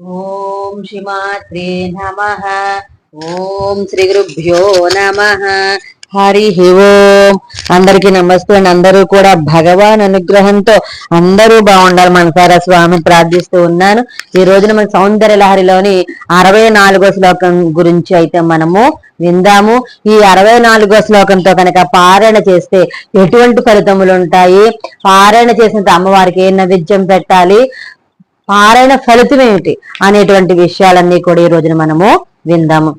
ఓం శ్రీమాత్రే నమ. ఓం శ్రీ గురుభ్యో నమ. హరి ఓం. అందరికీ నమస్తే అండి. అందరూ కూడా భగవాన్ అనుగ్రహంతో అందరూ బాగుండాలి మనసారా స్వామి ప్రార్థిస్తూ ఉన్నాను. ఈ రోజున మన సౌందర్య లహరిలోని అరవై నాలుగో శ్లోకం గురించి అయితే మనము విందాము. ఈ అరవై నాలుగో శ్లోకంతో కనుక పారాయణ చేస్తే ఎటువంటి ఫలితములు ఉంటాయి? పారాయణ చేసిన అమ్మవారికి ఏ నైవేద్యం పెట్టాలి? పారైన ఫలితం ఏమిటి అనేటువంటి విషయాలన్నీ కూడా ఈ రోజున మనము విందాము.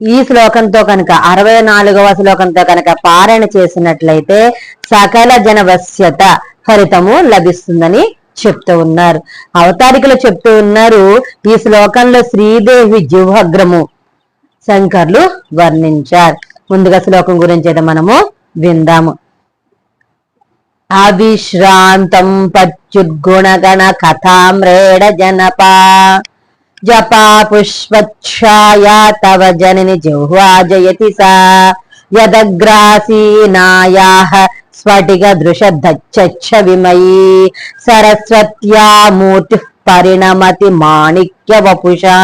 ఈ శ్లోకంతో కనుక అరవై నాలుగవ శ్లోకంతో కనుక పారాయణ చేసినట్లయితే సకల జనవశ్యత ఫలితము లభిస్తుందని చెప్తూ ఉన్నారు. అవతారికలు చెప్తూ ఉన్నారు ఈ శ్లోకంలో శ్రీదేవి జిహ్వగ్రము శంకర్లు వర్ణించారు. ముందుగా శ్లోకం గురించి అయితే మనము విందాము. అవిశ్రాంతం పచ్యుద్గుణగణ కథామ్రేడ జనపా. జపా పుష్పఛాయా తవ జనని జిహ్వా జయతి సా. యదగ్రాసీనాయా స్ఫటిక దృశ దచ్చ విమయీ. సరస్వత్యా మూర్తి పరిణమతి మాణిక్య వపుషా.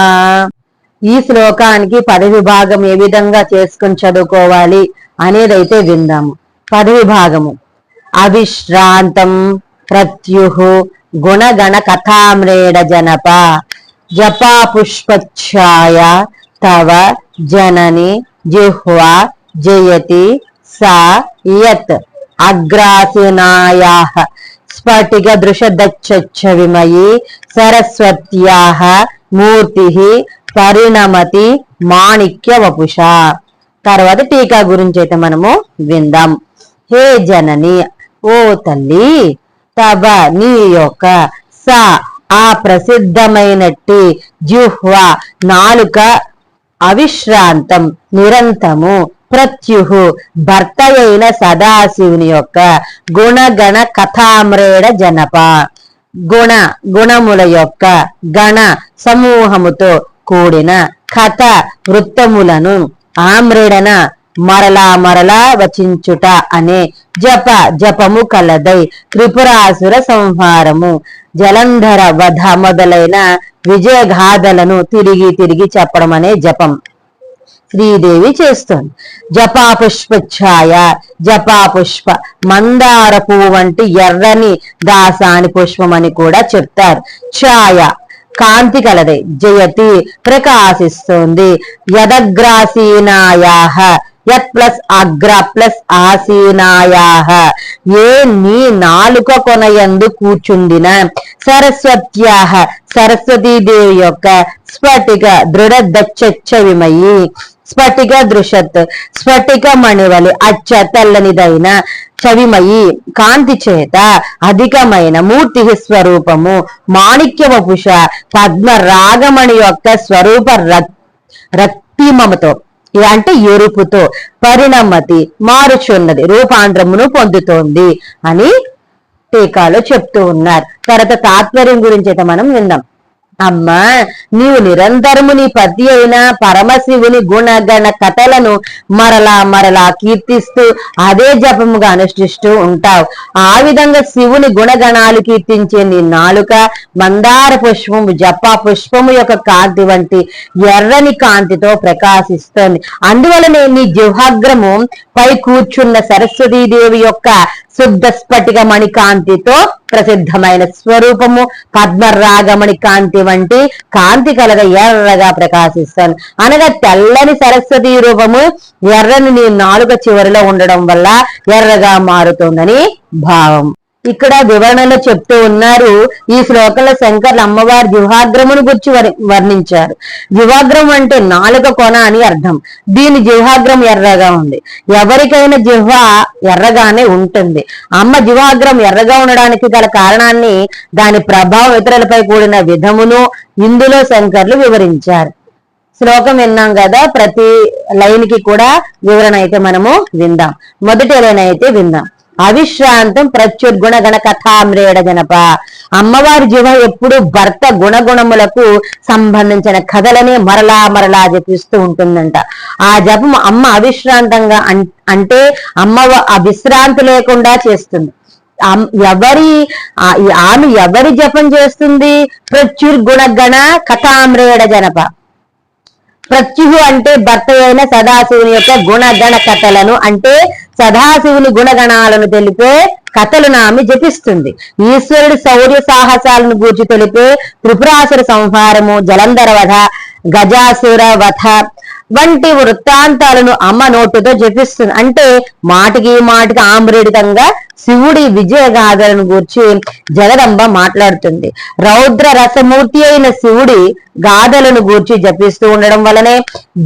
ఈ శ్లోకానికి పద విభాగం ఏ విధంగా చేసుకుని చదువుకోవాలి అనేదైతే విందాము. పద విభాగము అవిశ్రాంతం ప్రత్యుః గుణగణ కథామ్రేడ జనప జపాపుష్పఛాయ తవ జనని జిహ్వా జయతి సా యత్ అగ్రాసనాయాః స్ఫటిక దృశదచ్చ విమయీ సరస్వత్యా మూర్తి పరిణమతి మాణిక్య వపుష తర్వాత టీకా గురించి అయితే మనము విందాం. హే జనని ఓ తల్లి తవ నీ యొక్క స ఆ ప్రసిద్ధమైనట్టి జుహ్వ నాలుక అవిశ్రాంతం నిరంతము ప్రత్యుహు భర్త అయిన సదాశివుని యొక్క గుణగణ కథామ్రేడ జనప. గుణ గుణముల యొక్క గణ సమూహముతో కూడిన కథ వృత్తములను ఆమ్రేడన మరలా మరలా వచించుట అనే జప జపము కలదై త్రిపురాసుర సంహారము. జలంధర వధ మొదలైన విజయగాథలను తిరిగి తిరిగి చెప్పడం అనే జపం. శ్రీదేవి చేస్తుంది. జపాపుష్ప ఛాయ జపా పుష్ప మందార పువ్వు వంటి ఎర్రని దాసాని పుష్పం అని కూడా చెప్తారు. ఛాయ కాంతి కలదే జయతి ప్రకాశిస్తుంది. యదగ్రాసీనాయాహ యత్ ప్లస్ అగ్ర ప్లస్ ఆసీనాయాహ. ఏ నీ నాలుక కొనయందు కూర్చుండిన సరస్వత్యాహ సరస్వతీదేవి యొక్క స్ఫటిక దృఢ దచ్చ విమయి స్ఫటిక దృశత్ స్ఫటిక మణివలి అచ్చ తెల్లనిదైన చవిమయి కాంతి చేత అధికమైన మూర్తి స్వరూపము మాణిక్య వపుష పద్మ రాగమణి యొక్క స్వరూప రక్- రక్తిమముతో అంటే ఎరుపుతో పరిణమతి మారుచున్నది రూపాంధ్రమును పొందుతోంది అని టీకాలో చెప్తూ ఉన్నారు. తర్వాత తాత్పర్యం గురించి అయితే మనం విందాం. అమ్మా నీవు నిరంతరము నీ పతి అయిన పరమశివుని గుణగణ కథలను మరలా మరలా కీర్తిస్తూ అదే జపముగా అనుష్ఠిస్తూ ఉంటావు. ఆ విధంగా శివుని గుణగణాలు కీర్తించే నీ నాలుక మందార పుష్పము జప పుష్పము యొక్క కాంతి వంటి ఎర్రని కాంతితో ప్రకాశిస్తోంది. అందువలనే నీ జిహ్వాగ్రము పై కూర్చున్న సరస్వతీదేవి యొక్క శుద్ధ స్ఫటికమణి కాంతితో ప్రసిద్ధమైన స్వరూపము పద్మరాగమణి కాంతి వంటి కాంతి కలగ ఎర్రగా ప్రకాశిస్తాను. అనగా తెల్లని సరస్వతి రూపము ఎర్రని నీ నాలుక చివరిలో ఉండడం వల్ల ఎర్రగా మారుతుందని భావం. ఇక్కడ వివరణలో చెప్తూ ఉన్నారు. ఈ శ్లోకంలో శంకర్లు అమ్మవారి జిహాగ్రమును గురించి వర్ణించారు. జిహాగ్రం అంటే నాలుక కొన అని అర్థం. దీని జిహాగ్రం ఎర్రగా ఉంది. ఎవరికైనా జిహ్వ ఎర్రగానే ఉంటుంది. అమ్మ జిహాగ్రం ఎర్రగా ఉండడానికి గల కారణాన్ని దాని ప్రభావం ఇతరులపై కూడిన విధమును ఇందులో శంకర్లు వివరించారు. శ్లోకం విన్నాం కదా ప్రతి లైన్కి కూడా వివరణ అయితే మనము విందాం. మొదటి లైన్ అయితే విందాం. అవిశ్రాంతం ప్రత్యుర్గుణ గణ కథామ్రేడ జనప. అమ్మవారి జీవ ఎప్పుడు భర్త గుణగుణములకు సంబంధించిన కథలనే మరలా మరలా జపిస్తూ ఉంటుందంట. ఆ జపం అమ్మ అవిశ్రాంతంగా అంటే అమ్మ ఆ విశ్రాంతి లేకుండా చేస్తుంది. ఎవరి ఆ- ఆమె ఎవరి జపం చేస్తుంది? ప్రత్యుర్గుణగణ కథామ్రేడ జనప. ప్రత్యుహు అంటే భర్త అయిన సదాశివుని యొక్క గుణగణ కథలను అంటే సదాశివుని గుణగణాలను తెలిపే కథలు నామి జపిస్తుంది. ఈశ్వరుడి శౌర్య సాహసాలను గూర్చి తెలిపే త్రిపురాసుర సంహారము జలంధర వధ గజాసుర వధ వంటి వృత్తాంతాలను అమ్మ నోటుతో జపిస్తుంది. అంటే మాటికి మాటికి ఆమ్రేడితంగా శివుడి విజయగాథలను గూర్చి జగదంబ మాట్లాడుతుంది. రౌద్ర రసమూర్తి అయిన శివుడి గాథలను గూర్చి జపిస్తూ ఉండడం వలనే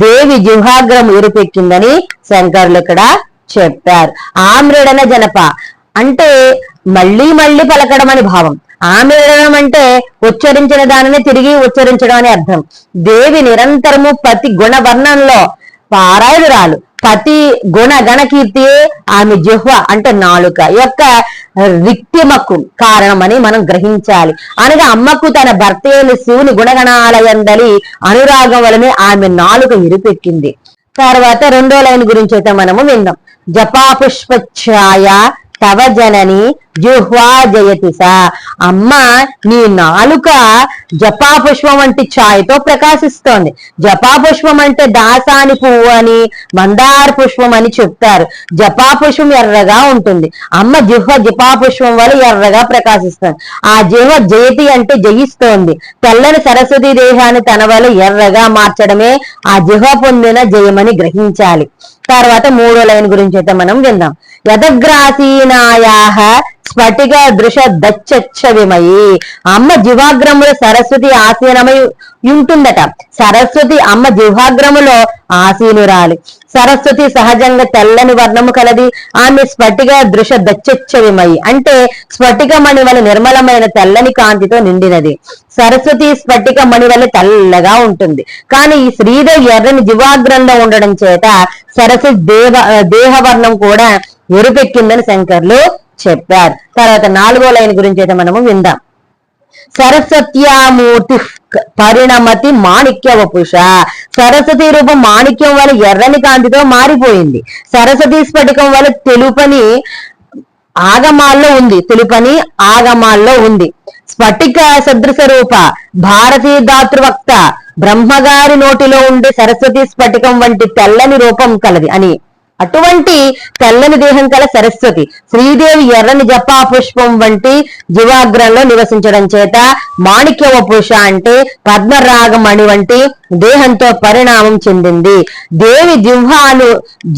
దేవి జిహ్వాగ్రం ఎరుపెక్కిందని శంకర్లు ఇక్కడ చెప్పారు. ఆమ్రేడన జనప. అంటే మళ్ళీ మళ్ళీ పలకడం అని భావం. ఆమ్రేడనం అంటే ఉచ్చరించిన దానిని తిరిగి ఉచ్చరించడం అని అర్థం. దేవి నిరంతరము పతి గుణవర్ణంలో పారాయణురాలు. పతి గుణ గణకీర్తి ఆమె జిహ్వ అంటే నాలుక. యొక్క రిక్తిమకు కారణమని మనం గ్రహించాలి. అనగా అమ్మకు తన భర్త అయిన శివుని గుణగణాలయందలి అనురాగం వలనే ఆమె నాలుక ఇరుపెక్కింది తర్వాత రెండో లైన్ గురించి అయితే మనము విందాం. జపాపుష్పఛాయ తవ జనని జుహ్వా జయతి సా. అమ్మ నీ నాలుక జపాపుష్పం వంటి ఛాయతో ప్రకాశిస్తోంది. జపాపుష్పం అంటే దాసాని పువ్వు అని మందార పుష్పం అని చెప్తారు. జపాపుష్పం ఎర్రగా ఉంటుంది. అమ్మ జిహ్వ జపాపుష్పం వల్ల ఎర్రగా ప్రకాశిస్తుంది. ఆ జిహ్వ జయతి అంటే జయిస్తోంది. తెల్లని సరస్వతి దేహాన్ని తన వల్ల ఎర్రగా మార్చడమే ఆ జిహ్వ పొందిన జయమని గ్రహించాలి. తర్వాత మూడో లైన్ గురించి అయితే మనం విందాం. యథగ్రాసీనాయాహ స్ఫటిక దృశ దచ్చవిమయి అమ్మ జివాగ్రములో సరస్వతి ఆసీనమై ఉంటుందట సరస్వతి అమ్మ జివాగ్రములో ఆసీనురాలి. సరస్వతి సహజంగా తెల్లని వర్ణము కలది. ఆమె స్ఫటిక దృశ దచ్చవిమయి అంటే స్ఫటిక మణి వల్ల నిర్మలమైన తెల్లని కాంతితో నిండినది. సరస్వతి స్ఫటిక మణి వల్ల తెల్లగా ఉంటుంది. కానీ ఈ శ్రీదేవి ఎర్రని జీవాగ్రంలో ఉండడం చేత సరస్వతి దేవ దేహవర్ణం కూడా ఎరుపెక్కిందని శంకర్లు చెప్పారు. తర్వాత నాలుగో లైన్ గురించి అయితే మనము విందాం. సరస్వత్యామూర్తి పరిణమతి మాణిక్య వపుష సరస్వతి రూపం మాణిక్యం వల్ల ఎర్రని కాంతితో మారిపోయింది. సరస్వతి స్ఫటికం వల్ల తెలుపని ఆగమాల్లో ఉంది. తెలుపని ఆగమాల్లో ఉంది. స్ఫటిక సదృశ రూప భారతీయ దాతృవక్త బ్రహ్మగారి నోటిలో ఉండే సరస్వతి స్ఫటికం వంటి తెల్లని రూపం కలది అని అటువంటి తెల్లని దేహం కల సరస్వతి. శ్రీదేవి ఎర్రని జపా పుష్పం వంటి జీవాగ్రంలో నివసించడం చేత మాణిక్యవ పురుష అంటే పద్మరాగమణి వంటి దేహంతో పరిణామం చెందింది. దేవి జిహ్వాను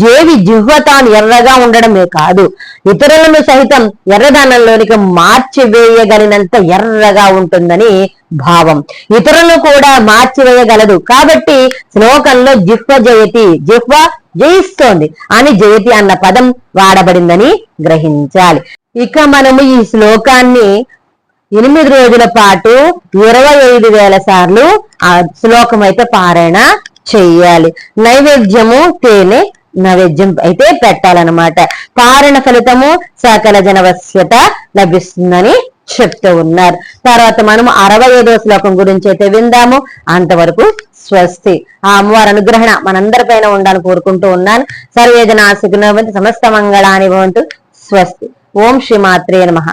దేవి జిహ్వ తాను ఎర్రగా ఉండడమే కాదు ఇతరులను సహితం ఎర్రదానంలోనికి మార్చివేయగలినంత ఎర్రగా ఉంటుందని భావం. ఇతరులను కూడా మార్చివేయగలదు. కాబట్టి శ్లోకంలో జిహ్వ జయతి. జిహ్వ జయిస్తోంది. అని జయతి అన్న పదం వాడబడిందని గ్రహించాలి. ఇక మనము ఈ శ్లోకాన్ని ఎనిమిది రోజుల పాటు ఇరవై ఐదు వేల సార్లు ఆ శ్లోకం అయితే పారాయణ చెయ్యాలి. నైవేద్యము తేనె నైవేద్యం అయితే పెట్టాలన్నమాట. పారణ ఫలితము సకల జనవశ్యత లభిస్తుందని చెప్తూ ఉన్నారు. తర్వాత మనం అరవై ఐదో శ్లోకం గురించి అయితే విందాము. అంతవరకు స్వస్తి. ఆ అమ్మవారి అనుగ్రహణ మనందరిపైన ఉండాలని కోరుకుంటూ ఉన్నాను. సర్వేజన సుఖినవంతి సమస్త మంగళాని భవంతు. స్వస్తి. ఓం శ్రీ మాత్రే నమః.